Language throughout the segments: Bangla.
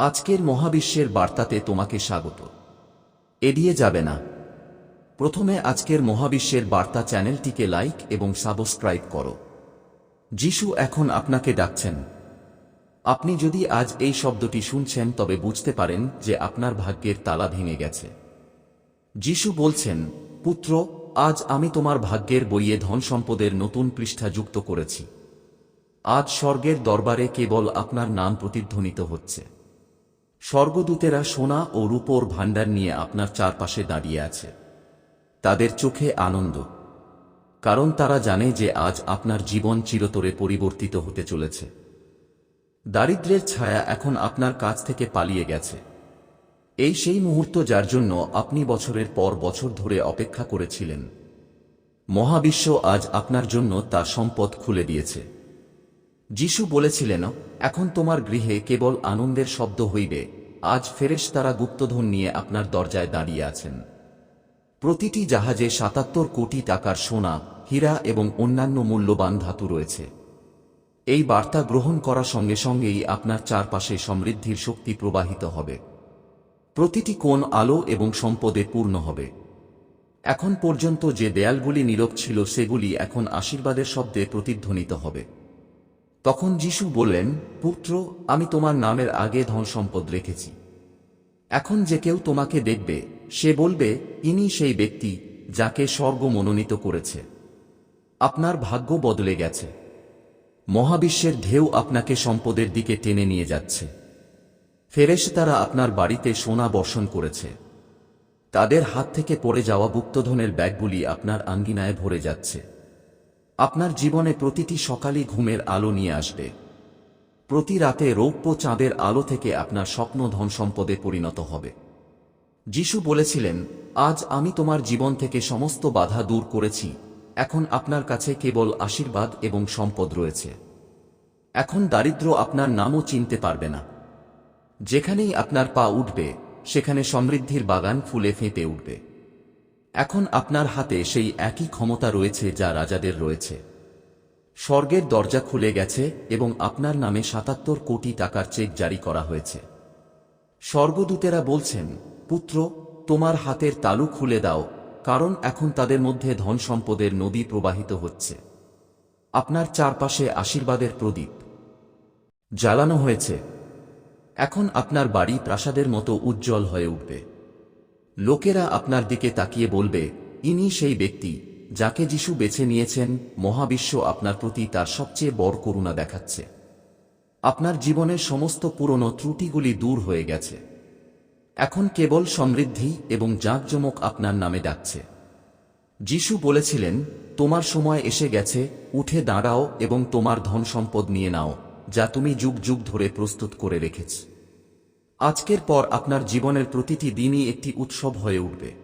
আজকের মহাবিশ্বের বার্তাতে তোমাকে স্বাগত। এড়িয়ে যাবে না। প্রথমে আজকের মহাবিশ্বের বার্তা চ্যানেলটিকে লাইক এবং সাবস্ক্রাইব করো। যিশু এখন আপনাকে ডাকছেন। আপনি যদি আজ এই শব্দটি শুনছেন, তবে বুঝতে পারেন যে আপনার ভাগ্যের তালা ভেঙে গেছে। যিশু বলছেন, পুত্র, আজ আমি তোমার ভাগ্যের বইয়ে ধন সম্পদের নতুন পৃষ্ঠা যুক্ত করেছি। আজ স্বর্গের দরবারে কেবল আপনার নাম প্রতিধ্বনিত হচ্ছে। স্বর্গদূতেরা সোনা ও রূপোর ভাণ্ডার নিয়ে আপনার চারপাশে দাঁড়িয়ে আছে। তাদের চোখে আনন্দ। কারণ তারা জানে যে আজ আপনার জীবন চিরতরে পরিবর্তিত হতে চলেছে। দারিদ্র্যের ছায়া এখন আপনার কাছ থেকে পালিয়ে গেছে। এই সেই মুহূর্ত যার জন্য আপনি বছরের পর বছর ধরে অপেক্ষা করেছিলেন। মহাবিশ্ব আজ আপনার জন্য তার সম্পদ খুলে দিয়েছে। যিশু বলেছিলেন, এখন তোমার গৃহে কেবল আনন্দের শব্দ হইবে। আজ ফেরেশ তারা গুপ্তধন নিয়ে আপনার দরজায় দাঁড়িয়ে আছেন। প্রতিটি জাহাজে সাতাত্তর কোটি টাকার সোনা, হীরা এবং অন্যান্য মূল্যবান ধাতু রয়েছে। এই বার্তা গ্রহণ করার সঙ্গে সঙ্গেই আপনার চারপাশে সমৃদ্ধির শক্তি প্রবাহিত হবে। প্রতিটি কোণ আলো এবং সম্পদে পূর্ণ হবে। এখন পর্যন্ত যে দেয়ালগুলি নীরব ছিল, সেগুলি এখন আশীর্বাদের শব্দে প্রতিধ্বনিত হবে। তখন যিশু বললেন, পুত্র, আমি তোমার নামের আগে ধন সম্পদ রেখেছি। এখন যে কেউ তোমাকে দেখবে, সে বলবে, ইনি সেই ব্যক্তি যাকে স্বর্গ মনোনীত করেছে। আপনার ভাগ্য বদলে গেছে। মহাবিশ্বের ঢেউ আপনাকে সম্পদের দিকে টেনে নিয়ে যাচ্ছে। ফেরেশ তারা আপনার বাড়িতে সোনা বর্ষণ করেছে। তাদের হাত থেকে পড়ে যাওয়া গুপ্তধনের ব্যাগগুলি আপনার আঙ্গিনায় ভরে যাচ্ছে। আপনার জীবনে প্রতিটি সকালই ঘুমের আলো নিয়ে আসবে। প্রতি রাতে রৌপ্য চাঁদের আলো থেকে আপনার স্বপ্ন ধন সম্পদে পরিণত হবে। যিশু বলেছিলেন, আজ আমি তোমার জীবন থেকে সমস্ত বাধা দূর করেছি। এখন আপনার কাছে কেবল আশীর্বাদ এবং সম্পদ রয়েছে। এখন দারিদ্র আপনার নামও চিনতে পারবে না। যেখানেই আপনার পা উঠবে, সেখানে সমৃদ্ধির বাগান ফুলে ফেঁপে উঠবে। এখন আপনার হাতে সেই একই ক্ষমতা রয়েছে যা রাজাদের রয়েছে। স্বর্গের দরজা খুলে গেছে এবং আপনার নামে সাতাত্তর কোটি টাকার চেক জারি করা হয়েছে। স্বর্গদূতেরা বলছেন, পুত্র, তোমার হাতের তালু খুলে দাও, কারণ এখন তাদের মধ্যে ধন সম্পদের নদী প্রবাহিত হচ্ছে। আপনার চারপাশে আশীর্বাদের প্রদীপ। জ্বালানো হয়েছে। এখন আপনার বাড়ি প্রাসাদের মতো উজ্জ্বল হয়ে উঠবে। লোকেরা আপনার দিকে তাকিয়ে বলবে, ইনি সেই ব্যক্তি, যাকে যিশু বেছে নিয়েছেন, মহাবিশ্ব আপনার প্রতি তার সবচেয়ে বড় করুণা দেখাচ্ছে। আপনার জীবনের সমস্ত পুরনো ত্রুটিগুলি দূর হয়ে গেছে। এখন কেবল সমৃদ্ধি এবং জাঁকজমক আপনার নামে ডাকছে। যিশু বলেছিলেন, তোমার সময় এসে গেছে, উঠে দাঁড়াও এবং তোমার ধন সম্পদ নিয়ে নাও, যা তুমি যুগ যুগ ধরে প্রস্তুত করে রেখেছ। আজকের পর আপনার জীবনের প্রতিটি দিনই একটি উৎসব হয়ে উঠবে।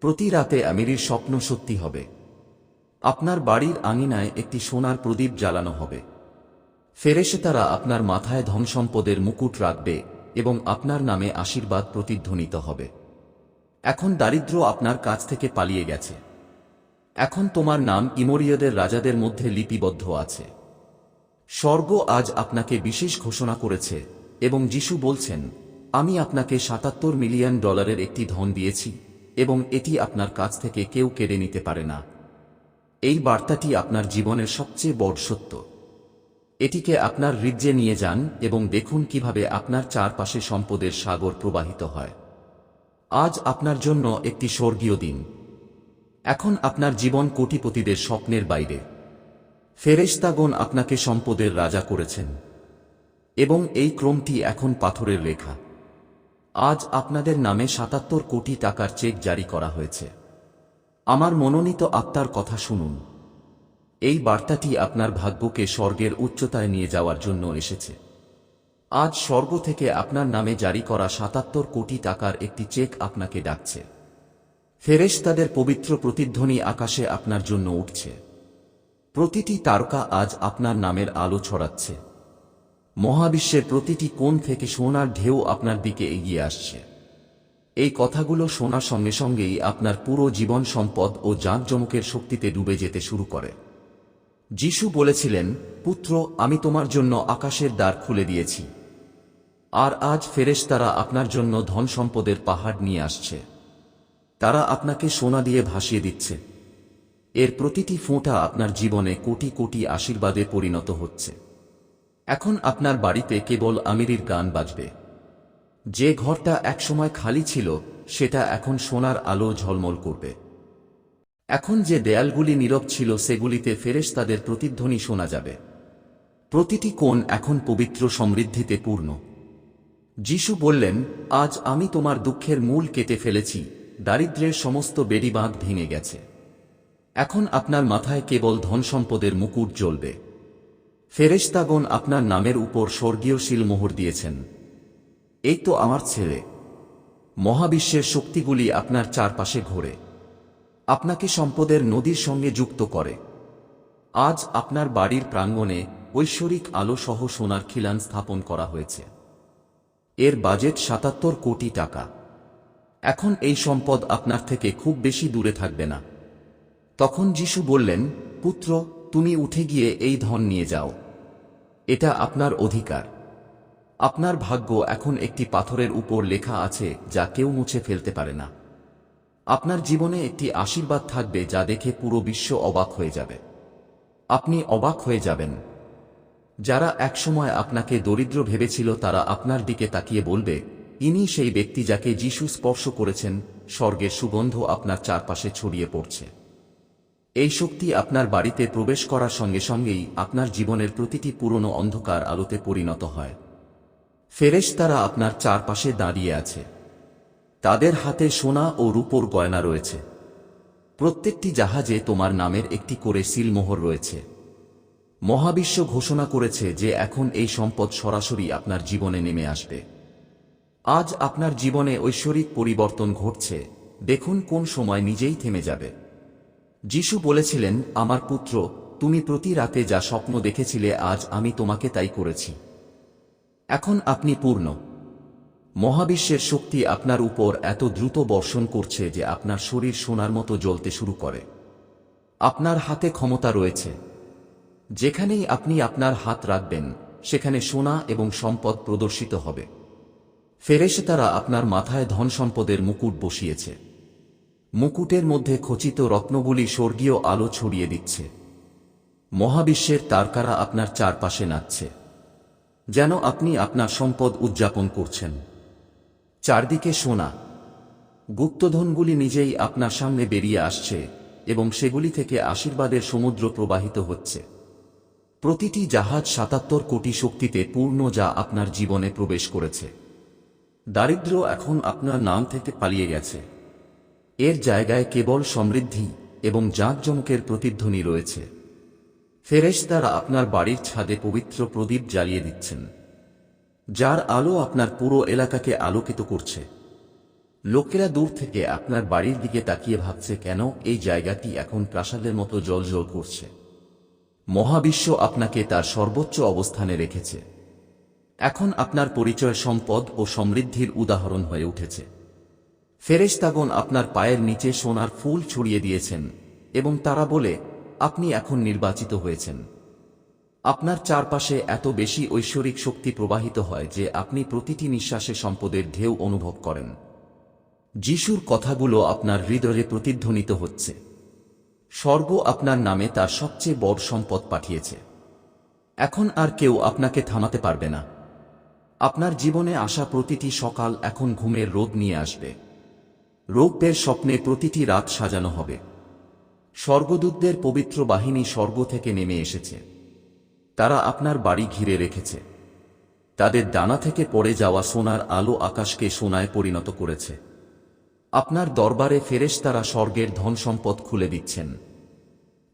প্রতি রাতে আমিরির স্বপ্ন সত্যি হবে। আপনার বাড়ির আঙিনায় একটি সোনার প্রদীপ জ্বালানো হবে। ফেরেশে তারা আপনার মাথায় ধন সম্পদের মুকুট রাখবে এবং আপনার নামে আশীর্বাদ প্রতিধ্বনিত হবে। এখন দারিদ্র আপনার কাছ থেকে পালিয়ে গেছে। এখন তোমার নাম ইমোরিয়দের রাজাদের মধ্যে লিপিবদ্ধ আছে। স্বর্গ আজ আপনাকে বিশেষ ঘোষণা করেছে এবং যিশু বলছেন, আমি আপনাকে সাতাত্তর মিলিয়ন ডলারের একটি ধন দিয়েছি, এবং এটি আপনার কাছ থেকে কেউ কেড়ে নিতে পারে না। এই বার্তাটি আপনার জীবনের সবচেয়ে বড় সত্য। এটিকে আপনার হৃদ্যে নিয়ে যান এবং দেখুন কীভাবে আপনার চারপাশে সম্পদের সাগর প্রবাহিত হয়। আজ আপনার জন্য একটি স্বর্গীয় দিন। এখন আপনার জীবন কোটিপতিদের স্বপ্নের বাইরে। ফেরেশতাগণ আপনাকে সম্পদের রাজা করেছেন। এবং এই ক্রমটি এখন পাথরের লেখা। আজ আপনাদের নামে সাতাত্তর কোটি টাকার চেক জারি করা হয়েছে। আমার মনোনীত আত্মার কথা শুনুন। এই বার্তাটি আপনার ভাগ্যকে স্বর্গের উচ্চতায় নিয়ে যাওয়ার জন্য এসেছে। আজ স্বর্গ থেকে আপনার নামে জারি করা সাতাত্তর কোটি টাকার একটি চেক আপনাকে ডাকছে। ফেরেশ তাদের পবিত্র প্রতিধ্বনি আকাশে আপনার জন্য উঠছে। প্রতিটি তারকা আজ আপনার নামের আলো ছড়াচ্ছে। মহাবিশ্বের প্রতিটি কোণ থেকে সোনার ঢেউ আপনার দিকে এগিয়ে আসছে। এই কথাগুলো শোনার সঙ্গে সঙ্গেই আপনার পুরো জীবন সম্পদ ও জাঁকজমকের শক্তিতে ডুবে যেতে শুরু করে। যিশু বলেছিলেন, পুত্র, আমি তোমার জন্য আকাশের দ্বার খুলে দিয়েছি। আর আজ ফেরেশতারা আপনার জন্য ধন সম্পদের পাহাড় নিয়ে আসছে। তারা আপনাকে সোনা দিয়ে ভাসিয়ে দিচ্ছে। এর প্রতিটি ফোঁটা আপনার জীবনে কোটি কোটি আশীর্বাদে পরিণত হচ্ছে। এখন আপনার বাড়িতে কেবল আমিরির গান বাজবে। যে ঘরটা একসময় খালি ছিল, সেটা এখন সোনার আলো ঝলমল করবে। এখন যে দেয়ালগুলি নীরব ছিল, সেগুলিতে ফেরেশ তাদের প্রতিধ্বনি শোনা যাবে। প্রতিটি কোণ এখন পবিত্র সমৃদ্ধিতে পূর্ণ। যিশু বললেন, আজ আমি তোমার দুঃখের মূল কেটে ফেলেছি, দারিদ্র্যের সমস্ত বেড়িবাঁধ ভেঙে গেছে। এখন আপনার মাথায় কেবল ধন সম্পদের মুকুট জ্বলবে। ফেরেশতাগণ আপনার নামের উপর স্বর্গীয় শিল মোহর দিয়েছেন। এই তো আমার ছেলে। মহাবিশ্বের শক্তিগুলি আপনার চারপাশে ঘোরে। আপনাকে সম্পদের নদীর সঙ্গে যুক্ত করে। আজ আপনার বাড়ির প্রাঙ্গণে ঐশ্বরিক আলো সহ সোনার খিলান স্থাপন করা হয়েছে। এর বাজেট সাতাত্তর কোটি টাকা। এখন এই সম্পদ আপনার থেকে খুব বেশি দূরে থাকবে না। তখন যিশু বললেন, পুত্র তুমি উঠে গিয়ে এই ধন নিয়ে যাও। এটা আপনার অধিকার। আপনার ভাগ্য এখন একটি পাথরের উপর লেখা আছে যা কেউ মুছে ফেলতে পারে না। আপনার জীবনে একটি আশীর্বাদ থাকবে যা দেখে পুরো বিশ্ব অবাক হয়ে যাবে। আপনি অবাক হয়ে যাবেন। যারা একসময় আপনাকে দরিদ্র ভেবেছিল তারা আপনার দিকে তাকিয়ে বলবে, ইনি সেই ব্যক্তি যাকে যিশু স্পর্শ করেছেন, স্বর্গের সুগন্ধ আপনার চারপাশে ছড়িয়ে পড়ছে। এই শক্তি আপনার বাড়িতে প্রবেশ করার সঙ্গে সঙ্গেই আপনার জীবনের প্রতিটি পুরনো অন্ধকার আলোতে পরিণত হয়। ফেরেশতারা আপনার চারপাশে দাঁড়িয়ে আছে। তাদের হাতে সোনা ও রূপোর গয়না রয়েছে। প্রত্যেকটি জাহাজে তোমার নামের একটি করে সিলমোহর রয়েছে। মহাবিশ্ব ঘোষণা করেছে যে এখন এই সম্পদ সরাসরি আপনার জীবনে নেমে আসবে। আজ আপনার জীবনে ঐশ্বরিক পরিবর্তন ঘটছে। দেখুন কোন সময় নিজেই থেমে যাবে। যিশু বলেছিলেন, আমার পুত্র, তুমি প্রতি রাতে যা স্বপ্ন দেখেছিলে, আজ আমি তোমাকে তাই করেছি। এখন আপনি পূর্ণ। মহাবিশ্বের শক্তি আপনার উপর এত দ্রুত বর্ষণ করছে যে আপনার শরীর সোনার মতো জ্বলতে শুরু করে। আপনার হাতে ক্ষমতা রয়েছে। যেখানেই আপনি আপনার হাত রাখবেন, সেখানে সোনা এবং সম্পদ প্রদর্শিত হবে। ফেরেশতারা আপনার মাথায় ধন সম্পদের মুকুট বসিয়েছে। মুকুটের মধ্যে খচিত রত্নগুলি স্বর্গীয় আলো ছড়িয়ে দিচ্ছে। মহাবিশ্বের তারকারা আপনার চারপাশে নাচছে। যেন আপনি আপনার সম্পদ উদযাপন করছেন। চারদিকে সোনা। গুপ্তধনগুলি নিজেই আপনার সামনে বেরিয়ে আসছে এবং সেগুলি থেকে আশীর্বাদের সমুদ্র প্রবাহিত হচ্ছে। প্রতিটি জাহাজ সাতাত্তর কোটি শক্তিতে পূর্ণ যা আপনার জীবনে প্রবেশ করেছে। দারিদ্র এখন আপনার নাম থেকে পালিয়ে গেছে। এর জায়গায় কেবল সমৃদ্ধি এবং জাঁকজমকের প্রতিধ্বনি রয়েছে। ফেরেশতারা আপনার বাড়ির ছাদে পবিত্র প্রদীপ জ্বালিয়ে দিচ্ছেন, যার আলো আপনার পুরো এলাকাকে আলোকিত করছে। লোকেরা দূর থেকে আপনার বাড়ির দিকে তাকিয়ে ভাবছে, কেন এই জায়গাটি এখন প্রাসাদের মতো জলজল করছে। মহাবিশ্ব আপনাকে তার সর্বোচ্চ অবস্থানে রেখেছে। এখন আপনার পরিচয় সম্পদ ও সমৃদ্ধির উদাহরণ হয়ে উঠেছে। ফেরেশতাগণ আপনার পায়ের নিচে সোনার ফুল ছড়িয়ে দিয়েছেন, এবং তারা বলে, আপনি এখন নির্বাচিত হয়েছেন। আপনার চারপাশে এত বেশি ঐশ্বরিক শক্তি প্রবাহিত হয় যে আপনি প্রতিটি নিঃশ্বাসে সম্পদের ঢেউ অনুভব করেন। যিশুর কথাগুলো আপনার হৃদয়ে প্রতিধ্বনিত হচ্ছে। স্বর্গ আপনার নামে তার সবচেয়ে বড় সম্পদ পাঠিয়েছে। এখন আর কেউ আপনাকে থামাতে পারবে না। আপনার জীবনে আসা প্রতিটি সকাল এখন ঘুমের রোদ নিয়ে আসবে। রৌপ্যের স্বপ্নে প্রতিটি রাত সাজানো হবে। স্বর্গদূতদের পবিত্র বাহিনী স্বর্গ থেকে নেমে এসেছে। তারা আপনার বাড়ি ঘিরে রেখেছে। তাদের দানা থেকে পড়ে যাওয়া সোনার আলো আকাশকে সোনায় পরিণত করেছে। আপনার দরবারে ফেরেশতারা স্বর্গের ধন সম্পদ খুলে দিচ্ছেন।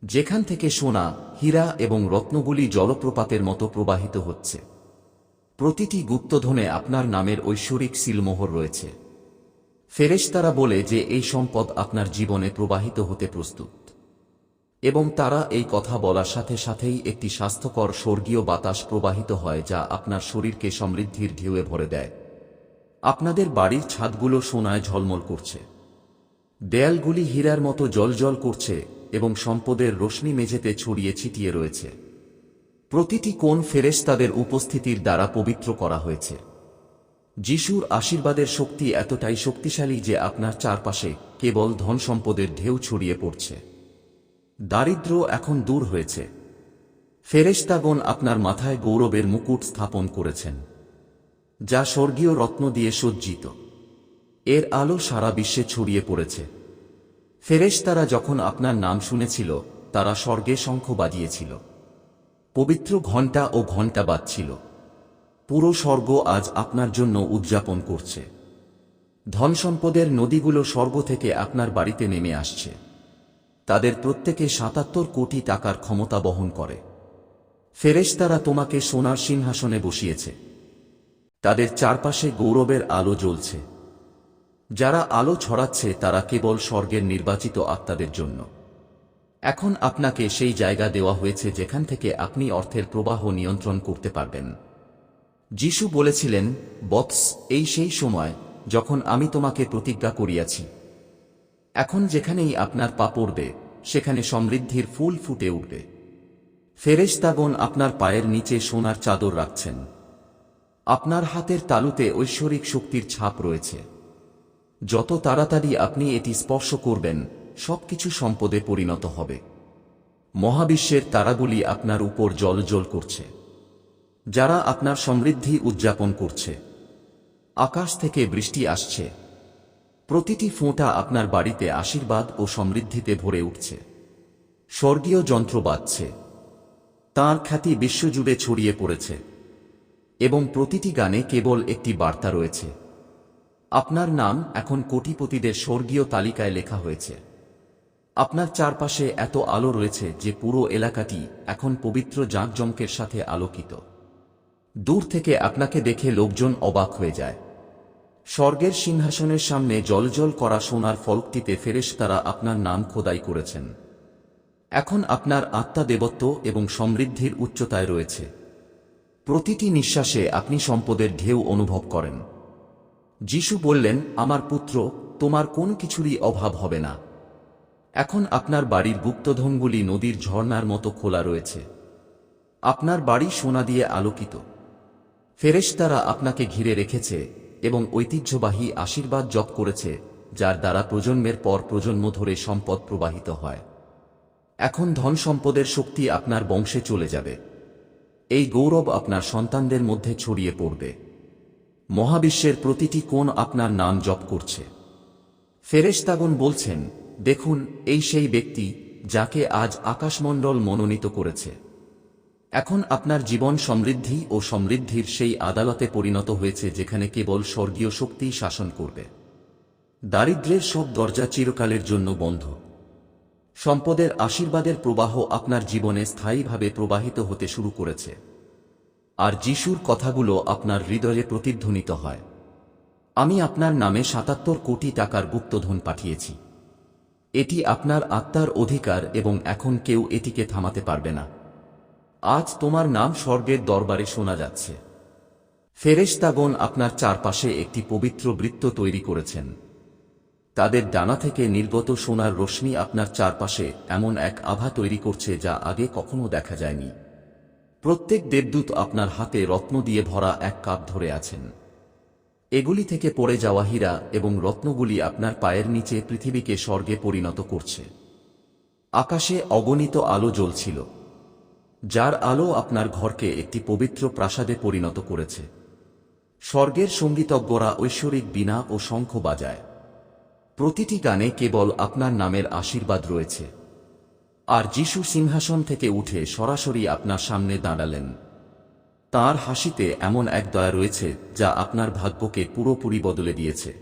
যেখান থেকে সোনা, হীরা এবং রত্নগুলি জলপ্রপাতের মতো প্রবাহিত হচ্ছে। প্রতিটি গুপ্তধনে আপনার নামের ঐশ্বরিক সিলমোহর রয়েছে। ফেরেশতারা বলে যে, এই সম্পদ আপনার জীবনে প্রবাহিত হতে প্রস্তুত। এবং তারা এই কথা বলার সাথে সাথেই একটি স্বাস্থ্যকর স্বর্গীয় বাতাস প্রবাহিত হয়, যা আপনার শরীরকে সমৃদ্ধির ঢেউয়ে ভরে দেয়। আপনাদের বাড়ির ছাদগুলো সোনায় ঝলমল করছে। দেয়ালগুলি হীরার মতো জলজল করছে এবং সম্পদের রশ্মি মেঝেতে ছড়িয়ে ছিটিয়ে রয়েছে। প্রতিটি কোণ ফেরেশতাদের উপস্থিতির দ্বারা পবিত্র করা হয়েছে। যিশুর আশীর্বাদের শক্তি এতটাই শক্তিশালী যে আপনার চারপাশে কেবল ধন সম্পদের ঢেউ ছড়িয়ে পড়ছে। দারিদ্র এখন দূর হয়েছে। ফেরেশতাগণ আপনার মাথায় গৌরবের মুকুট স্থাপন করেছেন, যা স্বর্গীয় রত্ন দিয়ে সজ্জিত। এর আলো সারা বিশ্বে ছড়িয়ে পড়েছে। ফেরেশতারা যখন আপনার নাম শুনেছিল, তারা স্বর্গে শঙ্খ বাজিয়েছিল। পবিত্র ঘণ্টা ও ঘণ্টা বাজছিল পুরো স্বর্গ আজ আপনার জন্য উদযাপন করছে। ধন সম্পদের নদীগুলো স্বর্গ থেকে আপনার বাড়িতে নেমে আসছে। তাদের প্রত্যেকে সাতাত্তর কোটি টাকার ক্ষমতা বহন করে। ফেরেশতারা তোমাকে সোনার সিংহাসনে বসিয়েছে। তাদের চারপাশে গৌরবের আলো জ্বলছে। যারা আলো ছড়াচ্ছে, তারা কেবল স্বর্গের নির্বাচিত আত্মাদের জন্য। এখন আপনাকে সেই জায়গা দেওয়া হয়েছে যেখান থেকে আপনি অর্থের প্রবাহ নিয়ন্ত্রণ করতে পারবেন। যিশু বলেছিলেন, বৎস এই সেই সময় যখন আমি তোমাকে প্রতিজ্ঞা করিয়াছি। এখন যেখানেই আপনার পা পড়বে, সেখানে সমৃদ্ধির ফুল ফুটে উঠবে। ফেরেশতাগণ আপনার পায়ের নিচে সোনার চাদর রাখছেন। আপনার হাতের তালুতে ঐশ্বরিক শক্তির ছাপ রয়েছে। যত তাড়াতাড়ি আপনি এটি স্পর্শ করবেন, সবকিছু সম্পদে পরিণত হবে। মহাবিশ্বের তারাগুলি আপনার উপর জলজল করছে। যারা আপনার সমৃদ্ধি উদযাপন করছে। আকাশ থেকে বৃষ্টি আসছে। প্রতিটি ফোঁটা আপনার বাড়িতে আশীর্বাদ ও সমৃদ্ধিতে ভরে উঠছে। স্বর্গীয় যন্ত্র বাজছে। তাঁর খ্যাতি বিশ্বজুড়ে ছড়িয়ে পড়েছে। এবং প্রতিটি গানে কেবল একটি বার্তা রয়েছে। আপনার নাম এখন কোটিপতিদের স্বর্গীয় তালিকায় লেখা হয়েছে। আপনার চারপাশে এত আলো রয়েছে যে পুরো এলাকাটি এখন পবিত্র জাঁকজমকের সাথে আলোকিত। দূর থেকে আপনাকে দেখে লোকজন অবাক হয়ে যায়। স্বর্গের সিংহাসনের সামনে জলজল করা সোনার ফলকটিতে ফেরেশতারা আপনার নাম খোদাই করেছেন। এখন আপনার আত্মা দেবত্ব এবং সমৃদ্ধির উচ্চতায় রয়েছে। প্রতিটি নিঃশ্বাসে আপনি সম্পদের ঢেউ অনুভব করেন। যিশু বললেন, আমার পুত্র, তোমার কোন কিছুরই অভাব হবে না। এখন আপনার বাড়ির গুপ্তধনগুলি নদীর ঝর্ণার মতো খোলা রয়েছে। আপনার বাড়ি সোনা দিয়ে আলোকিত। ফেরেশতারা আপনাকে ঘিরে রেখেছে এবং ঐতিহ্যবাহী আশীর্বাদ জপ করেছে, যার দ্বারা প্রজন্মের পর প্রজন্ম ধরে সম্পদ প্রবাহিত হয়। এখন ধন সম্পদের শক্তি আপনার বংশে চলে যাবে। এই গৌরব আপনার সন্তানদের মধ্যে ছড়িয়ে পড়বে। মহাবিশ্বের প্রতিটি কোণ আপনার নাম জপ করছে। ফেরেশতাগণ বলছেন, দেখুন, এই সেই ব্যক্তি যাকে আজ আকাশমণ্ডল মনোনীত করেছে। এখন আপনার জীবন সমৃদ্ধি ও সমৃদ্ধির সেই আদালতে পরিণত হয়েছে যেখানে কেবল স্বর্গীয় শক্তি শাসন করবে। দারিদ্র্যের সব দরজা চিরকালের জন্য বন্ধ। সম্পদের আশীর্বাদের প্রবাহ আপনার জীবনে স্থায়ীভাবে প্রবাহিত হতে শুরু করেছে। আর যিশুর কথাগুলো আপনার হৃদয়ে প্রতিধ্বনিত হয়। আমি আপনার নামে সাতাত্তর কোটি টাকার গুপ্তধন পাঠিয়েছি। এটি আপনার আত্মার অধিকার এবং এখন কেউ এটিকে থামাতে পারবে না। আজ তোমার নাম স্বর্গের দরবারে শোনা যাচ্ছে। ফেরেশতাগণ আপনার চারপাশে একটি পবিত্র বৃত্ত তৈরি করেছেন। তাদের ডানা থেকে নির্গত সোনার রশ্মি আপনার চারপাশে এমন এক আভা তৈরি করছে যা আগে কখনো দেখা যায়নি। প্রত্যেক দেবদূত আপনার হাতে রত্ন দিয়ে ভরা এক কাপ ধরে আছেন। এগুলি থেকে পড়ে যাওয়া হীরা এবং রত্নগুলি আপনার পায়ের নিচে পৃথিবীকে স্বর্গে পরিণত করছে। আকাশে অগণিত আলো জ্বলছিল। যার আলো আপনার ঘরকে একটি পবিত্র প্রাসাদে পরিণত করেছে। স্বর্গের সঙ্গীতজ্ঞরা ঐশ্বরিক বীণা ও শঙ্খ বাজায়। প্রতিটি গানে কেবল আপনার নামের আশীর্বাদ রয়েছে। আর যিশু সিংহাসন থেকে উঠে সরাসরি আপনার সামনে দাঁড়ালেন। তার হাসিতে এমন এক দয়া রয়েছে যা আপনার ভাগ্যকে পুরোপুরি বদলে দিয়েছে।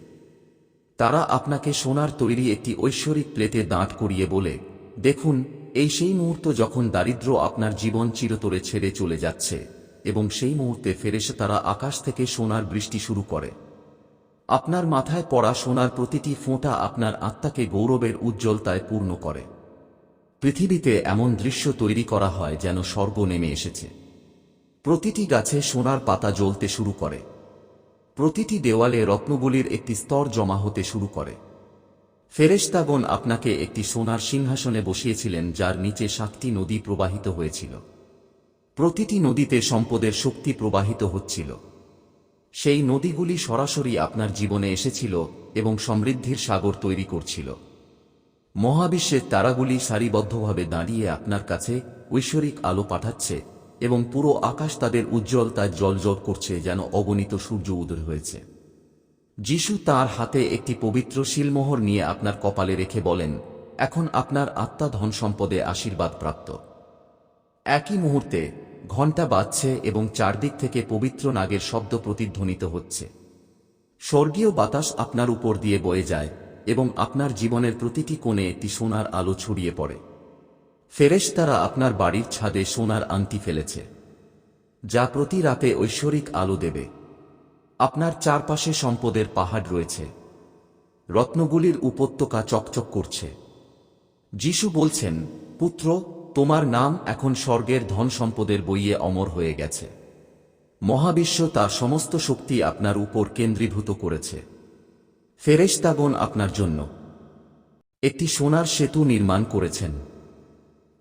তারা আপনাকে সোনার তৈরি একটি ঐশ্বরিক প্লেটে দাঁট করিয়ে বলে, দেখুন এই সেই মুহূর্ত যখন দারিদ্র আপনার জীবন চিরতরে ছেড়ে চলে যাচ্ছে, এবং সেই মুহূর্তে ফেরেসে তারা আকাশ থেকে সোনার বৃষ্টি শুরু করে। আপনার মাথায় পড়া সোনার প্রতিটি ফোঁটা আপনার আত্মাকে গৌরবের উজ্জ্বলতায় পূর্ণ করে। পৃথিবীতে এমন দৃশ্য তৈরি করা হয় যেন স্বর্গ নেমে এসেছে। প্রতিটি গাছে সোনার পাতা জ্বলতে শুরু করে। প্রতিটি দেওয়ালে রত্নগুলির একটি স্তর জমা হতে শুরু করে। ফেরেশতাগণ আপনাকে একটি সোনার সিংহাসনে বসিয়েছিলেন, যার নিচে সাতটি নদী প্রবাহিত হয়েছিল। প্রতিটি নদীতে সম্পদের শক্তি প্রবাহিত হচ্ছিল। সেই নদীগুলি সরাসরি আপনার জীবনে এসেছিল এবং সমৃদ্ধির সাগর তৈরি করছিল। মহাবিশ্বের তারাগুলি সারিবদ্ধভাবে দাঁড়িয়ে আপনার কাছে ঐশ্বরিক আলো পাঠাচ্ছে এবং পুরো আকাশ তাদের উজ্জ্বলতায় জলজল করছে যেন অগণিত সূর্য উদয় হয়েছে। যিশু তার হাতে একটি পবিত্র শিলমোহর নিয়ে আপনার কপালে রেখে বলেন, এখন আপনার আত্মা ধন সম্পদে আশীর্বাদ প্রাপ্ত একই মুহূর্তে, ঘণ্টা বাজছে এবং চারদিক থেকে পবিত্র নাগের শব্দ প্রতিধ্বনিত হচ্ছে। স্বর্গীয় বাতাস আপনার উপর দিয়ে বয়ে যায় এবং আপনার জীবনের প্রতিটি কোণে একটি সোনার আলো ছড়িয়ে পড়ে। ফেরেশ তারা আপনার বাড়ির ছাদে সোনার আংটি ফেলেছে, যা প্রতি রাতে ঐশ্বরিক আলো দেবে। আপনার চারপাশে সম্পদের পাহাড় রয়েছে। রত্নগুলির উপত্যকা চকচক করছে। যিশু বলছেন, পুত্র, তোমার নাম এখন স্বর্গের ধন সম্পদের বইয়ে অমর হয়ে গেছে। মহাবিশ্ব তার সমস্ত শক্তি আপনার উপর কেন্দ্রীভূত করেছে। ফেরেশতাগণ আপনার জন্য একটি সোনার সেতু নির্মাণ করেছেন,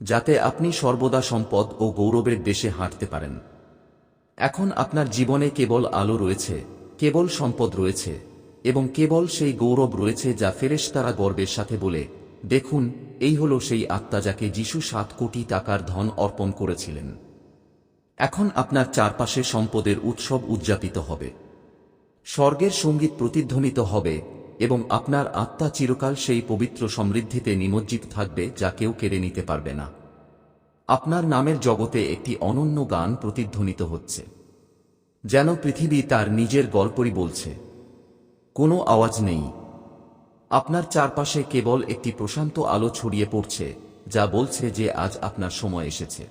যাতে আপনি সর্বদা সম্পদ ও গৌরবের দেশে হাঁটতে পারেন। এখন আপনার জীবনে কেবল আলো রয়েছে, কেবল সম্পদ রয়েছে, এবং কেবল সেই গৌরব রয়েছে যা ফেরেশতারা গর্বের সাথে বলে, দেখুন, এই হল সেই আত্মা যাকে যিশু সাত কোটি টাকার ধন অর্পণ করেছিলেন। এখন আপনার চারপাশে সম্পদের উৎসব উদযাপিত হবে। স্বর্গের সংগীত প্রতিধ্বনিত হবে, এবং আপনার আত্মা চিরকাল সেই পবিত্র সমৃদ্ধিতে নিমজ্জিত থাকবে যা কেউ কেড়ে নিতে পারবে না। আপনার নামের জগতে একটি অনন্য গান প্রতিধ্বনিত হচ্ছে। যেন পৃথিবী তার নিজের গল্পই বলছে। কোনো আওয়াজ নেই। আপনার চারপাশে কেবল একটি প্রশান্ত আলো ছড়িয়ে পড়ছে, যা বলছে যে আজ আপনার সময় এসেছে।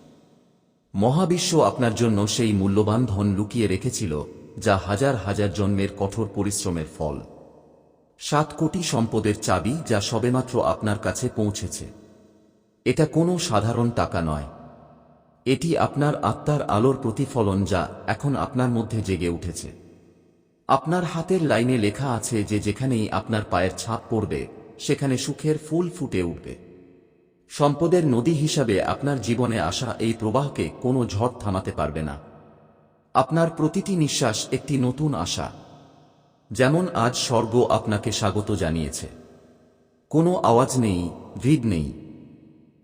মহাবিশ্ব আপনার জন্য সেই মূল্যবান ধন লুকিয়ে রেখেছিল, যা হাজার হাজার জন্মের কঠোর পরিশ্রমের ফল। সাত কোটি সম্পদের চাবি যা সবেমাত্র আপনার কাছে পৌঁছেছে। এটা কোনো সাধারণ টাকা নয়। এটি আপনার আত্মার আলোর প্রতিফলন যা এখন আপনার মধ্যে জেগে উঠেছে। আপনার হাতের লাইনে লেখা আছে যে যেখানেই আপনার পায়ের ছাপ পড়বে, সেখানে সুখের ফুল ফুটে উঠবে। সম্পদের নদী হিসাবে আপনার জীবনে আসা এই প্রবাহকে কোনো ঝড় থামাতে পারবে না। আপনার প্রতিটি নিঃশ্বাস একটি নতুন আশা। যেমন আজ স্বর্গ আপনাকে স্বাগত জানিয়েছে। কোনো আওয়াজ নেই, ভিড় নেই।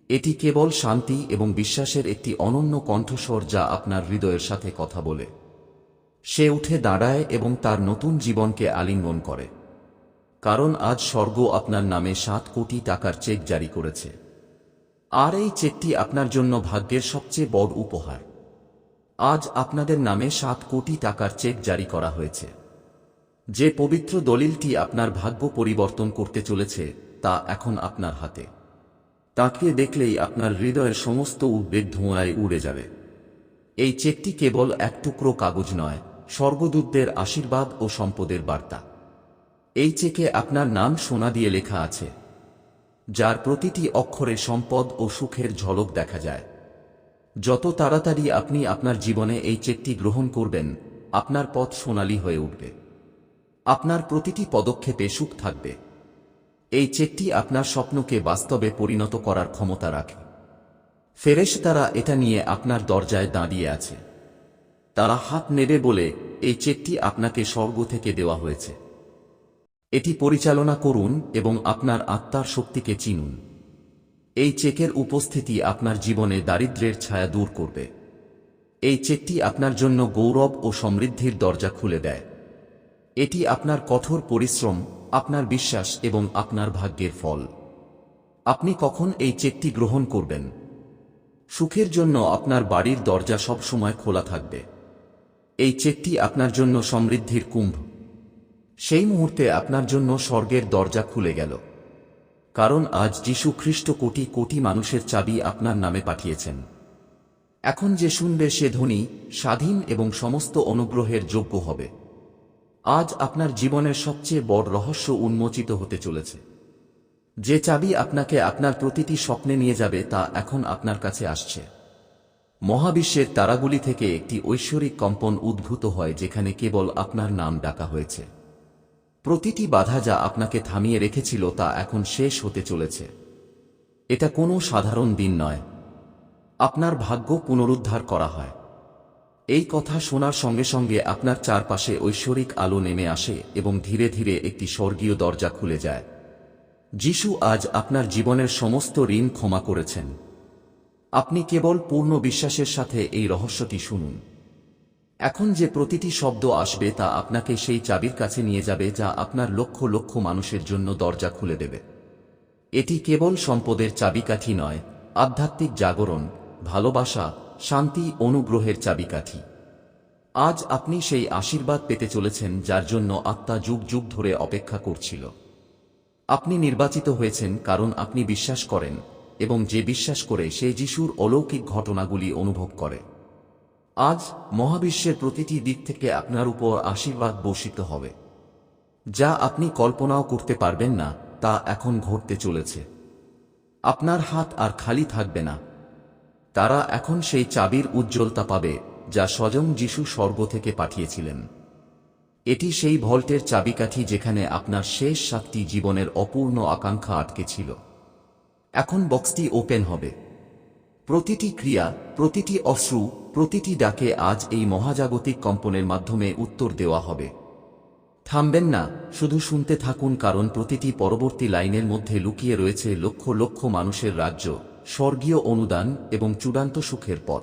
এটি কেবল শান্তি এবং বিশ্বাসের একটি অনন্য কণ্ঠস্বর যা আপনার হৃদয়ের সাথে কথা বলে। সে উঠে দাঁড়ায় এবং তার নতুন জীবনকে আলিঙ্গন করে। কারণ আজ স্বর্গ আপনার নামে সাত কোটি টাকার চেক জারি করেছে। আর এই চেকটি আপনার জন্য ভাগ্যের সবচেয়ে বড় উপহার। আজ আপনাদের নামে সাত কোটি টাকার চেক জারি করা হয়েছে। যে পবিত্র দলিলটি আপনার ভাগ্য পরিবর্তন করতে চলেছে, তা এখন আপনার হাতে। তাকে দেখলেই আপনার হৃদয়ের সমস্ত উদ্বেগ ধোঁয়ায় উড়ে যাবে। এই চেকটি কেবল এক টুকরো কাগজ নয়, স্বর্গদূতদের আশীর্বাদ ও সম্পদের বার্তা। এই চেকে আপনার নাম সোনা দিয়ে লেখা আছে, যার প্রতিটি অক্ষরে সম্পদ ও সুখের ঝলক দেখা যায়। যত তাড়াতাড়ি আপনি আপনার জীবনে এই চেকটি গ্রহণ করবেন, আপনার পথ সোনালি হয়ে উঠবে। আপনার প্রতিটি পদক্ষেপে সুখ থাকবে। এই চেকটি আপনার স্বপ্নকে বাস্তবে পরিণত করার ক্ষমতা রাখে। ফেরেশ তারা এটা নিয়ে আপনার দরজায় দাঁড়িয়ে আছে। তারা হাত নেবে বলে, এই চেকটি আপনাকে স্বর্গ থেকে দেওয়া হয়েছে। এটি পরিচালনা করুন এবং আপনার আত্মার শক্তিকে চিনুন। এই চেকের উপস্থিতি আপনার জীবনে দারিদ্র্যের ছায়া দূর করবে। এই চেকটি আপনার জন্য গৌরব ও সমৃদ্ধির দরজা খুলে দেয়। এটি আপনার কঠোর পরিশ্রম, আপনার বিশ্বাস এবং আপনার ভাগ্যের ফল। আপনি কখন এই চেকটি গ্রহণ করবেন? সুখের জন্য আপনার বাড়ির দরজা সব সময় খোলা থাকবে। এই চেকটি আপনার জন্য সমৃদ্ধির কুম্ভ। সেই মুহূর্তে আপনার জন্য স্বর্গের দরজা খুলে গেল। কারণ আজ যীশু খ্রিস্ট কোটি কোটি মানুষের চাবি আপনার নামে পাঠিয়েছেন। এখন যে শুনবে সে ধনী, স্বাধীন এবং সমস্ত অনুগ্রহের যোগ্য হবে। আজ আপনার জীবনের সবচেয়ে বড় রহস্য উন্মোচিত হতে চলেছে। যে চাবি আপনাকে আপনার প্রতিটি স্বপ্নে নিয়ে যাবে তা এখন আপনার কাছে আসছে। মহাবিশ্বের তারাগুলি থেকে একটি ঐশ্বরিক কম্পন উদ্ভূত হয় যেখানে কেবল আপনার নাম ডাকা হয়েছে। প্রতিটি বাধা যা আপনাকে থামিয়ে রেখেছিল তা এখন শেষ হতে চলেছে। এটা কোনো সাধারণ দিন নয়। আপনার ভাগ্য পুনরুদ্ধার করা হয়। এই কথা শোনার সঙ্গে সঙ্গে আপনার চারপাশে ঐশ্বরিক আলো নেমে আসে এবং ধীরে ধীরে একটি স্বর্গীয় দরজা খুলে যায়। যিশু আজ আপনার জীবনের সমস্ত ঋণ ক্ষমা করেছেন। আপনি কেবল পূর্ণ বিশ্বাসের সাথে এই রহস্যটি শুনুন। এখন যে প্রতিটি শব্দ আসবে তা আপনাকে সেই চাবির কাছে নিয়ে যাবে যা আপনার লক্ষ লক্ষ মানুষের জন্য দরজা খুলে দেবে। এটি কেবল সম্পদের চাবিকাঠি নয়, আধ্যাত্মিক জাগরণ, ভালোবাসা শান্তি অনুগ্রহের চাবিকাঠি। আজ আপনি সেই আশীর্বাদ পেতে চলেছেন যার জন্য আত্মা যুগ যুগ ধরে অপেক্ষা করছিল। আপনি নির্বাচিত হয়েছেন কারণ আপনি বিশ্বাস করেন এবং যে বিশ্বাস করে সে যিশুর অলৌকিক ঘটনাগুলি অনুভব করে। আজ মহাবিশ্বের প্রতিটি দিক থেকে আপনার উপর আশীর্বাদ বর্ষিত হবে। যা আপনি কল্পনাও করতে পারবেন না, তা এখন ঘটতে চলেছে। আপনার হাত আর খালি থাকবে না। তারা এখন সেই চাবির উজ্জ্বলতা পাবে, যা স্বয়ং যিশু স্বর্গ থেকে পাঠিয়েছিলেন। এটি সেই ভল্টের চাবিকাঠি যেখানে আপনার শেষ সাতটি জীবনের অপূর্ণ আকাঙ্ক্ষা আটকে ছিল। এখন বক্সটি ওপেন হবে। প্রতিটি ক্রিয়া, প্রতিটি অশ্রু, প্রতিটি ডাকে আজ এই মহাজাগতিক কম্পনের মাধ্যমে উত্তর দেওয়া হবে। থামবেন না, শুধু শুনতে থাকুন কারণ প্রতিটি পরবর্তী লাইনের মধ্যে লুকিয়ে রয়েছে লক্ষ লক্ষ মানুষের রাজ্য। স্বর্গীয় অনুদান এবং চূড়ান্ত সুখের পথ।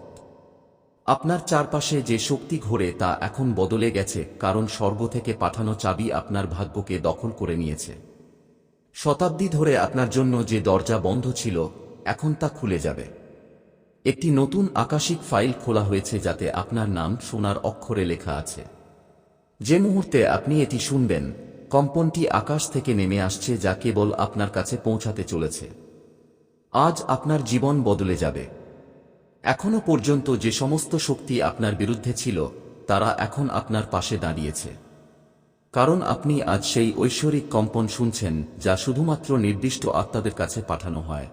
আপনার চারপাশে যে শক্তি ঘোরে তা এখন বদলে গেছে, কারণ স্বর্গ থেকে পাঠানো চাবি আপনার ভাগ্যকে দখল করে নিয়েছে। শতাব্দী ধরে আপনার জন্য যে দরজা বন্ধ ছিল, এখন তা খুলে যাবে। একটি নতুন আকাশিক ফাইল খোলা হয়েছে যাতে আপনার নাম সোনার অক্ষরে লেখা আছে। যে মুহূর্তে আপনি এটি শুনবেন, কম্পনটি আকাশ থেকে নেমে আসছে যা কেবল আপনার কাছে পৌঁছাতে চলেছে। আজ আপনার জীবন বদলে যাবে। এখনও পর্যন্ত যে সমস্ত শক্তি আপনার বিরুদ্ধে ছিল, তারা এখন আপনার পাশে দাঁড়িয়েছে। কারণ আপনি আজ সেই ঐশ্বরিক কম্পন শুনছেন, যা শুধুমাত্র নির্দিষ্ট আত্মাদের কাছে পাঠানো হয়।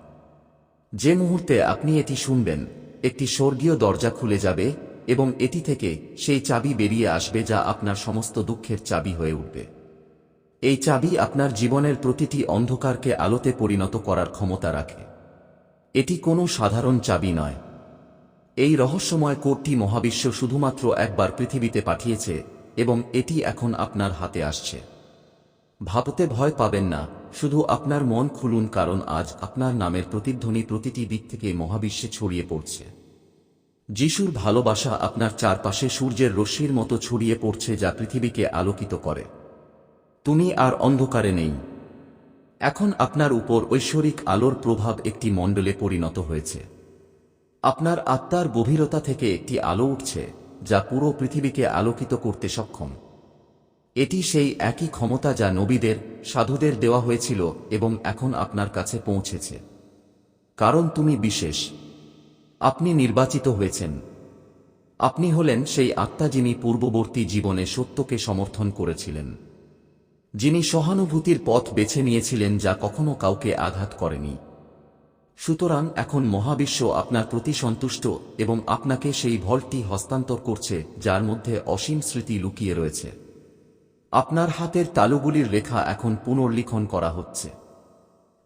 যে মুহূর্তে আপনি এটি শুনবেন, একটি স্বর্গীয় দরজা খুলে যাবে এবং এটি থেকে সেই চাবি বেরিয়ে আসবে যা আপনার সমস্ত দুঃখের চাবি হয়ে উঠবে। এই চাবি আপনার জীবনের প্রতিটি অন্ধকারকে আলোতে পরিণত করার ক্ষমতা রাখে। এটি কোনো সাধারণ চাবি নয়। এই রহস্যময় কোডটি মহাবিশ্ব শুধুমাত্র একবার পৃথিবীতে পাঠিয়েছে, এবং এটি এখন আপনার হাতে আসছে। ভাবতে ভয় পাবেন না, শুধু আপনার মন খুলুন কারণ আজ আপনার নামের প্রতিধ্বনি প্রতিটি দিক থেকে মহাবিশ্বে ছড়িয়ে পড়ছে। যিশুর ভালোবাসা আপনার চারপাশে সূর্যের রশ্মির মতো ছড়িয়ে পড়ছে যা পৃথিবীকে আলোকিত করে। তুমি আর অন্ধকারে নেই। এখন আপনার উপর ঐশ্বরিক আলোর প্রভাব একটি মণ্ডলে পরিণত হয়েছে। আপনার আত্মার গভীরতা থেকে একটি আলো উঠছে, যা পুরো পৃথিবীকে আলোকিত করতে সক্ষম। এটি সেই একই ক্ষমতা যা নবীদের, সাধুদের দেওয়া হয়েছিল এবং এখন আপনার কাছে পৌঁছেছে। কারণ তুমি বিশেষ। আপনি নির্বাচিত হয়েছেন। আপনি হলেন সেই আত্মা যিনি পূর্ববর্তী জীবনে সত্যকে সমর্থন করেছিলেন। যিনি সহানুভূতির পথ বেছে নিয়েছিলেন যা কখনো কাউকে আঘাত করেনি। সুতরাং এখন মহাবিশ্ব আপনার প্রতি সন্তুষ্ট এবং আপনাকে সেই ভল্টটি হস্তান্তর করছে, যার মধ্যে অসীম স্মৃতি লুকিয়ে রয়েছে। আপনার হাতের তালুগুলির রেখা এখন পুনর্লিখন করা হচ্ছে।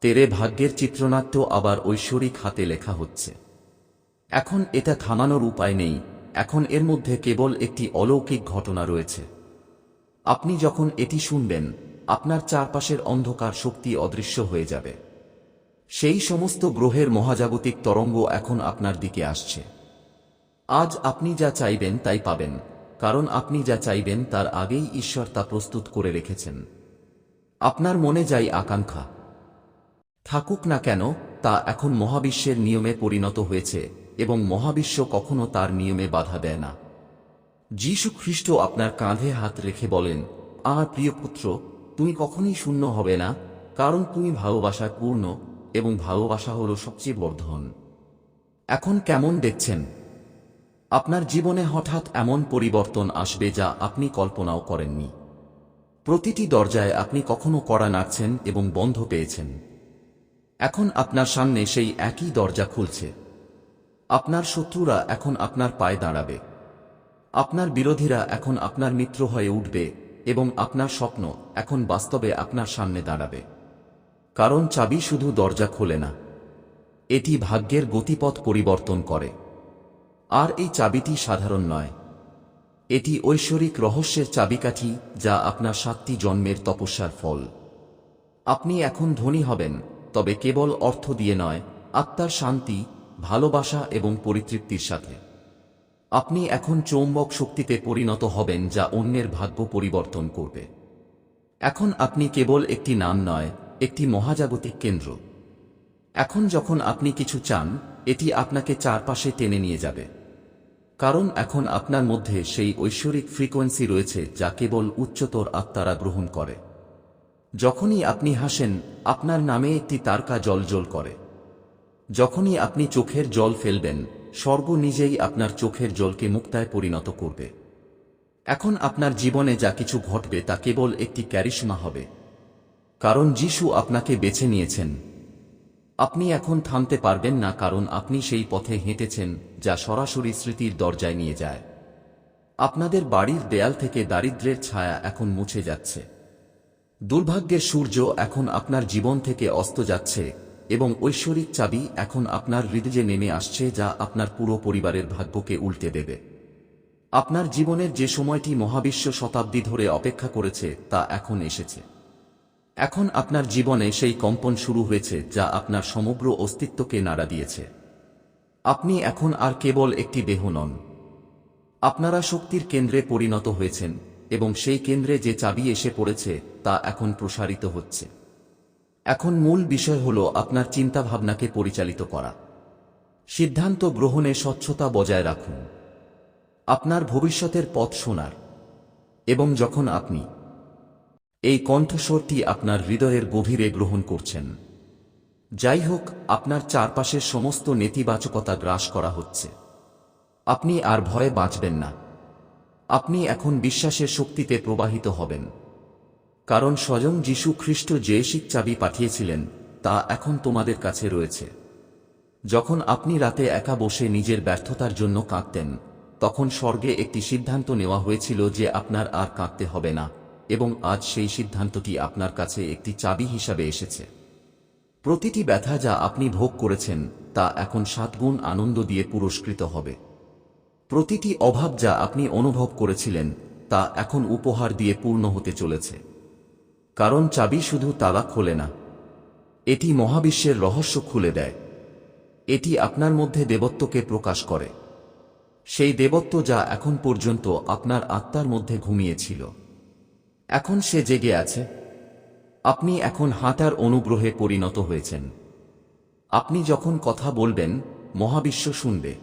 তেরে ভাগ্যের চিত্রনাট্য আবার ঐশ্বরিক হাতে লেখা হচ্ছে। এখন এটা থামানোর উপায় নেই, এখন এর মধ্যে কেবল একটি অলৌকিক ঘটনা রয়েছে। আপনি যখন এটি শুনবেন, আপনার চারপাশের অন্ধকার শক্তি অদৃশ্য হয়ে যাবে। সেই সমস্ত গ্রহের মহাজাগতিক তরঙ্গ এখন আপনার দিকে আসছে। আজ আপনি যা চাইবেন তাই পাবেন, কারণ আপনি যা চাইবেন তার আগেই ঈশ্বর তা প্রস্তুত করে রেখেছেন। আপনার মনে যাই আকাঙ্ক্ষা। থাকুক না কেন, তা এখন মহাবিশ্বের নিয়মে পরিণত হয়েছে এবং মহাবিশ্ব কখনো তার নিয়মে বাধা দেয় না। যীশু খ্রিস্ট আপনার কাঁধে হাত রেখে বলেন, আমার প্রিয় পুত্র, তুমি কখনই শূন্য হবে না, কারণ তুমি ভালোবাসায় পূর্ণ এবং ভালোবাসা হল সবচেয়ে বর্ধন। এখন কেমন দেখছেন? আপনার জীবনে হঠাৎ এমন পরিবর্তন আসবে যা আপনি কল্পনাও করেননি। প্রতিটি দরজায় আপনি কখনো কড়া নাড়ছেন এবং বন্ধ পেয়েছেন। এখন আপনার সামনে সেই একই দরজা খুলছে। আপনার শত্রুরা এখন আপনার পায়ে দাঁড়াবে। আপনার বিরোধীরা এখন আপনার মিত্র হয়ে উঠবে এবং আপনার স্বপ্ন এখন বাস্তবে আপনার সামনে দাঁড়াবে। কারণ চাবি শুধু দরজা খোলে না, এটি ভাগ্যের গতিপথ পরিবর্তন করে। আর এই চাবিটি সাধারণ নয়, এটি ঐশ্বরিক রহস্যের চাবিকাঠি যা আপনার সাতটি জন্মের তপস্যার ফল। আপনি এখন ধনী হবেন, তবে কেবল অর্থ দিয়ে নয়, আত্মার শান্তি, ভালোবাসা এবং পরিতৃপ্তির সাথে। আপনি এখন চৌম্বক শক্তিতে পরিণত হবেন যা অন্যের ভাগ্য পরিবর্তন করবে। এখন আপনি কেবল একটি নাম নয়, একটি মহাজাগতিক কেন্দ্র। এখন যখন আপনি কিছু চান, এটি আপনাকে চারপাশে টেনে নিয়ে যাবে। কারণ এখন আপনার মধ্যে সেই ঐশ্বরিক ফ্রিকোয়েন্সি রয়েছে যা কেবল উচ্চতর আত্মারা গ্রহণ করে। যখনই আপনি হাসেন, আপনার নামে একটি তারকা জল করে। যখনই আপনি চোখের জল ফেলবেন স্বর্গ নিজেই আপনার চোখের জলকে মুক্তায় পরিণত করবে। এখন আপনার জীবনে যা কিছু ঘটবে তা কেবল একটি ক্যারিশমা হবে। কারণ যিশু আপনাকে বেছে নিয়েছেন। আপনি এখন থামতে পারবেন না কারণ আপনি সেই পথে হেঁটেছেন যা সরাসরি স্মৃতির দরজায় নিয়ে যায়। আপনাদের বাড়ির দেয়াল থেকে দারিদ্র্যের ছায়া এখন মুছে যাচ্ছে। দুর্ভাগ্যের সূর্য এখন আপনার জীবন থেকে অস্ত যাচ্ছে। এবং ঐশ্বরিক চাবি এখন আপনার হৃদয়ে নেমে আসছে যা আপনার পুরো পরিবারের ভাগ্যকে উল্টে দেবে। আপনার জীবনের যে সময়টি মহাবিশ্ব শতাব্দী ধরে অপেক্ষা করেছে, তা এখন এসেছে। এখন আপনার জীবনে সেই কম্পন শুরু হয়েছে, যা আপনার সমগ্র অস্তিত্বকে নাড়া দিয়েছে। আপনি এখন আর কেবল একটি দেহ নন। আপনারা শক্তির কেন্দ্রে পরিণত হয়েছেন, এবং সেই কেন্দ্রে যে চাবি এসে পড়েছে, তা এখন প্রসারিত হচ্ছে। এখন মূল বিষয় হল আপনার চিন্তাভাবনাকে পরিচালিত করা। সিদ্ধান্ত গ্রহণে স্বচ্ছতা বজায় রাখুন। আপনার ভবিষ্যতের পথ শোনার। এবং যখন আপনি এই কণ্ঠস্বরটি আপনার হৃদয়ের গভীরে গ্রহণ করছেন, যাই হোক, আপনার চারপাশের সমস্ত নেতিবাচকতা গ্রাস করা হচ্ছে। আপনি আর ভয়ে বাঁচবেন না। আপনি এখন বিশ্বাসের শক্তিতে প্রবাহিত হবেন। কারণ স্বয়ং যীশু খ্রিস্ট যে চাবি পাঠিয়েছিলেন, তা এখন তোমাদের কাছে রয়েছে। যখন আপনি রাতে একা বসে নিজের ব্যর্থতার জন্য কাঁদতেন, তখন স্বর্গে একটি সিদ্ধান্ত নেওয়া হয়েছিল যে আপনার আর কাঁদতে হবে না, এবং আজ সেই সিদ্ধান্তটি আপনার কাছে একটি চাবি হিসাবে এসেছে। প্রতিটি ব্যথা যা আপনি ভোগ করেছেন, তা এখন সাতগুণ আনন্দ দিয়ে পুরস্কৃত হবে। প্রতিটি অভাব যা আপনি অনুভব করেছিলেন, তা এখন উপহার দিয়ে পূর্ণ হতে চলেছে। কারণ চাবি শুধু তালা খোলে না, এটি মহাবিশ্বের রহস্য খুলে দেয়। এটি আপনার মধ্যে দেবত্বকে প্রকাশ করে। সেই দেবত্ব যা এখন পর্যন্ত আপনার আত্মার মধ্যে ঘুমিয়েছিল। এখন সে জেগে আছে। আপনি এখন হাঁটার অনুগ্রহে পরিণত হয়েছেন। আপনি যখন কথা বলবেন, মহাবিশ্ব শুনবে।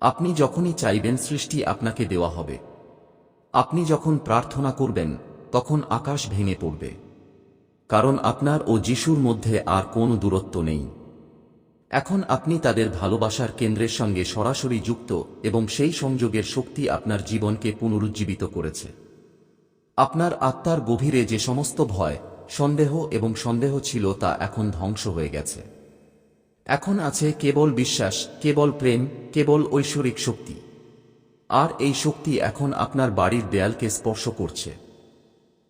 আপনি যখনই চাইবেন, সৃষ্টি আপনাকে দেওয়া হবে। আপনি যখন প্রার্থনা করবেন তখন আকাশ ভেঙে পড়বে। কারণ আপনার ও যিশুর মধ্যে আর কোনো দূরত্ব নেই। এখন আপনি তাদের ভালোবাসার কেন্দ্রের সঙ্গে সরাসরি যুক্ত এবং সেই সংযোগের শক্তি আপনার জীবনকে পুনরুজ্জীবিত করেছে। আপনার আত্মার গভীরে যে সমস্ত ভয়, সন্দেহ এবং সন্দেহ ছিল তা এখন ধ্বংস হয়ে গেছে। এখন আছে কেবল বিশ্বাস, কেবল প্রেম, কেবল ঐশ্বরিক শক্তি। আর এই শক্তি এখন আপনার বাড়ির দেয়ালকে স্পর্শ করছে।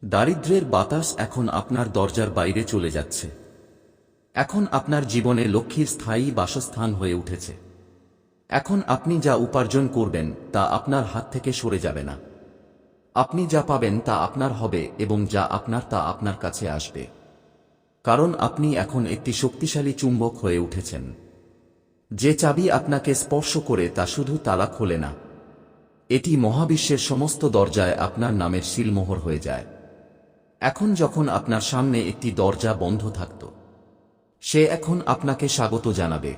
দারিদ্র্যের বাতাস এখন আপনার দরজার বাইরে চলে যাচ্ছে। এখন আপনার জীবনে লক্ষ্মীর স্থায়ী বাসস্থান হয়ে উঠেছে। এখন আপনি যা উপার্জন করবেন, তা আপনার হাত থেকে সরে যাবে না। আপনি যা পাবেন, তা আপনার হবে এবং যা আপনার, তা আপনার কাছে আসবে। কারণ আপনি এখন একটি শক্তিশালী চুম্বক হয়ে উঠেছেন। যে চাবি আপনাকে স্পর্শ করে, তা শুধু তালা খোলে না। এটি মহাবিশ্বের সমস্ত দরজায় আপনার নামের শিলমোহর হয়ে যায়। এখন যখন আপনার সামনে একটি দরজা বন্ধ থাকত, সে এখন আপনাকে স্বাগত জানাবে।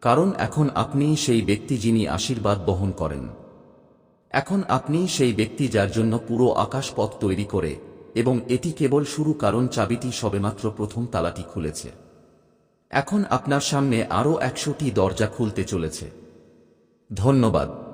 কারণ এখন আপনি সেই ব্যক্তি যিনি আশীর্বাদ বহন করেন। এখন আপনি সেই ব্যক্তি যার জন্য পুরো আকাশ পথ তৈরি করে এবং এটি কেবল শুরু কারণ চাবিটি সবেমাত্র প্রথম তালাটি খুলেছে। এখন আপনার সামনে আরও একশোটি দরজা খুলতে চলেছে। ধন্যবাদ।